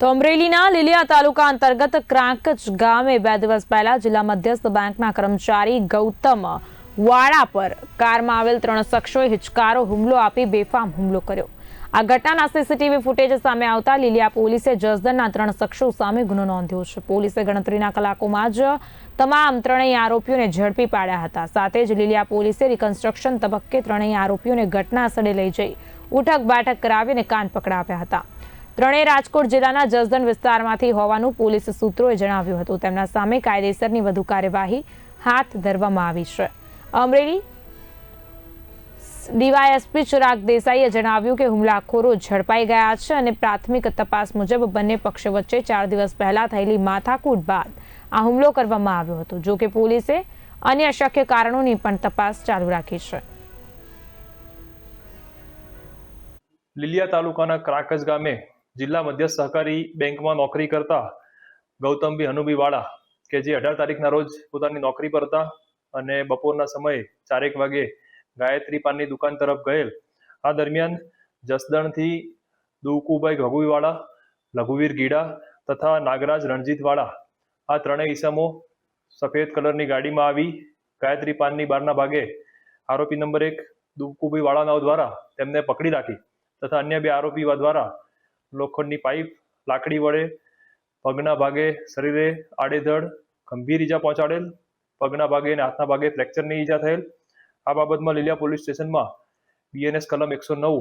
તો અમરેલીના લીલિયા તાલુકા અંતર્ગત ક્રાંકચ ગામે બે દિવસ પહેલા જિલ્લા મધ્યસ્થ બેંકના કર્મચારી ગૌતમ વાળા પર કારમાં આવેલ ત્રણ શખ્સોએ હિચકારો, હુમલો આપી બેફામ હુમલો કર્યો. આ ઘટનાના સીસીટીવી ફૂટેજ સામે આવતા લીલિયા પોલીસે જસદનના ત્રણ શખ્સો સામે ગુનો નોંધ્યો છે. પોલીસે ગણતરીના કલાકોમાં જ તમામ ત્રણેય આરોપીઓને ઝડપી પાડ્યા હતા. સાથે જ લીલિયા પોલીસે રિકન્સ્ટ્રક્શન તબક્કે ત્રણેય આરોપીઓને ઘટના સ્થળે લઈ જઈ ઉઠક બાઠક કરાવીને કાન પકડાવ્યા હતા. ત્રણેય રાજકોટ જિલ્લાના જસદણ વિસ્તારમાંથી હોવાનું પોલીસ સૂત્રોએ જણાવ્યું હતું. તેમના સામે કાયદેસરની વધુ કાર્યવાહી હાથ ધરવામાં આવી છે. અમરેલી ડીવાયએસપી ચિરાગ દેસાઈએ જણાવ્યું કે હુમલાખોરો ઝડપાઈ ગયા છે અને પ્રાથમિક તપાસ મુજબ બંને પક્ષો વચ્ચે ચાર દિવસ પહેલા થયેલી માથાકૂટ બાદ આ હુમલો કરવામાં આવ્યો હતો. જો કે પોલીસે અન્ય શક્ય કારણોની પણ તપાસ ચાલુ રાખી છે. લીલિયા તાલુકાના ક્રાકસ ગામે જિલ્લા મધ્ય સહકારી બેંકમાં નોકરી કરતા ગૌતમભી હનુભી વાળા કે જે અઢાર તારીખના રોજ પોતાની નોકરી પર હતા અને બપોરના સમયે ચારેક વાગે ગાયત્રી પાનની દુકાન તરફ ગયેલ. આ દરમિયાન જસદણથી દુકુભાઈ ઘગુવીવાળા લઘુવીર ગીડા તથા નાગરાજ રણજીતવાળા આ ત્રણેય ઈસમો સફેદ કલરની ગાડીમાં આવી ગાયત્રી પાનની બારના ભાગે આરોપી નંબર એક દુકુભાઈ વાળાનાઓ દ્વારા તેમને પકડી રાખી તથા અન્ય બે આરોપીઓ દ્વારા લોખંડની પાઇપ, લાકડી વડે, પગના ભાગે શરીરે આડેધડ, ગંભીર ઈજા પહોંચાડેલ, પગના ભાગે અને હાથના ભાગે ફ્રેક્ચરની ઈજા થયેલ. આ બાબતમાં લીલિયા પોલીસ સ્ટેશનમાં બીએનએસ કલમ એકસો નવ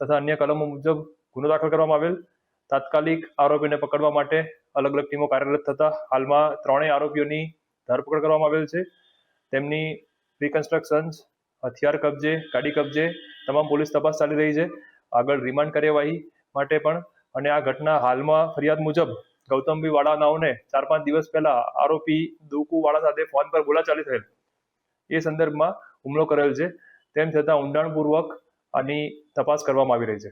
તથા અન્ય કલમો મુજબ ગુનો દાખલ કરવામાં આવેલ. તાત્કાલિક આરોપીને પકડવા માટે અલગ અલગ ટીમો કાર્યરત થતા હાલમાં ત્રણેય આરોપીઓની ધરપકડ કરવામાં આવેલ છે. તેમની રિકન્સ્ટ્રક્શન્સ હથિયાર કબજે, ગાડી કબજે તમામ પોલીસ તપાસ ચાલી રહી છે. આગળ રિમાન્ડ કાર્યવાહી માટે પણ અને આ ઘટના હાલમાં ફરિયાદ મુજબ ગૌતમભાઈ વાળાનાઓને ચાર પાંચ દિવસ પહેલા આરોપી દુકુ વાળા સાથે ફોન પર બોલાચાલી થયેલ. એ સંદર્ભમાં હુમલો કરેલ છે. તેમ છતાં ઊંડાણપૂર્વક આની તપાસ કરવામાં આવી રહી છે.